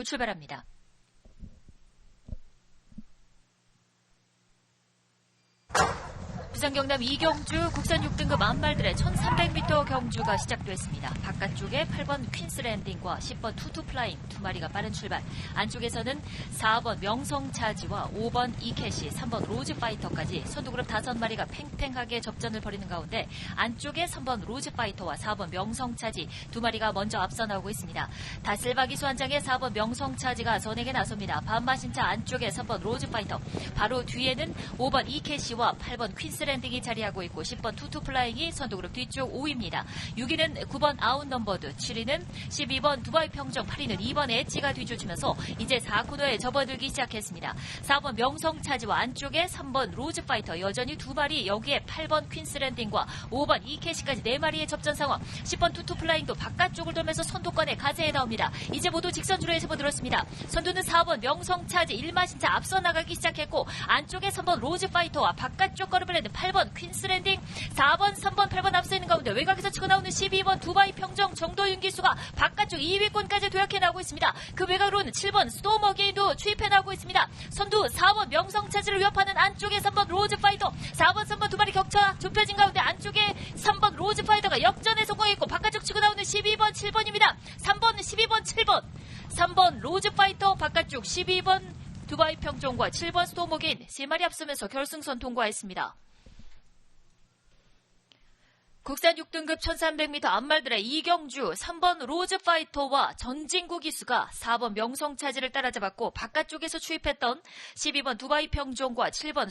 곧 출발합니다. 부산 경남 이경주 국산 6등급 암말들의 1300m 경주가 시작됐습니다. 바깥쪽에 8번 퀸스랜딩과 10번 투투플라잉 두 마리가 빠른 출발. 안쪽에서는 4번 명성차지와 5번 이캐시, 3번 로즈파이터까지 선두그룹 5마리가 팽팽하게 접전을 벌이는 가운데 안쪽에 3번 로즈파이터와 4번 명성차지 두 마리가 먼저 앞서 나오고 있습니다. 다슬바 기수 한 장에 4번 명성차지가 선에게 나섭니다. 반마신차 안쪽에 3번 로즈파이터 바로 뒤에는 5번 이캐시와 8번 퀸스랜딩 이 자리하고 있고 10번 투투 플라잉이 선두그룹 뒤쪽 5위입니다. 6위는 9번 아웃 넘버드, 7위는 12번 두바이 평정, 8위는 2번 엣지가 뒤쫓으면서 이제 4코너에 접어들기 시작했습니다. 4번 명성 차지와 안쪽에 3번 로즈 파이터 여전히 두 마리 여기에 8번 퀸스 랜딩과 5번 이캐시까지 4마리의 접전 상황 10번 투투 플라잉도 바깥쪽을 돌면서 선두권에 가세해 나옵니다. 이제 모두 직선주로에 접어들었습니다. 선두는 4번 명성 차지 1마신차 앞서 나가기 시작했고 안쪽에 3번 로즈 파이터와 바깥쪽 걸음을 내는 8번 퀸스랜딩 4번 3번 8번 앞서 있는 가운데 외곽에서 치고 나오는 12번 두바이 평정 정도윤 기수가 바깥쪽 2위권까지 도약해 나오고 있습니다. 그 외곽으로는 7번 스토머게인도 추입해 나오고 있습니다. 선두 4번 명성 차지를 위협하는 안쪽에 3번 로즈 파이터 4번 3번 두 마리 격차 좁혀진 가운데 안쪽에 3번 로즈 파이터가 역전에 성공했고 바깥쪽 치고 나오는 12번 7번입니다. 3번 12번 7번 3번 로즈 파이터 바깥쪽 12번 두바이 평정과 7번 스토머게인 3마리 앞서면서 결승선 통과했습니다. 국산 6등급 1300m 암말들의 이경주 3번 로즈파이터와 전진구 기수가 4번 명성차지를 따라잡았고 바깥쪽에서 추입했던 12번 두바이 평종과 7번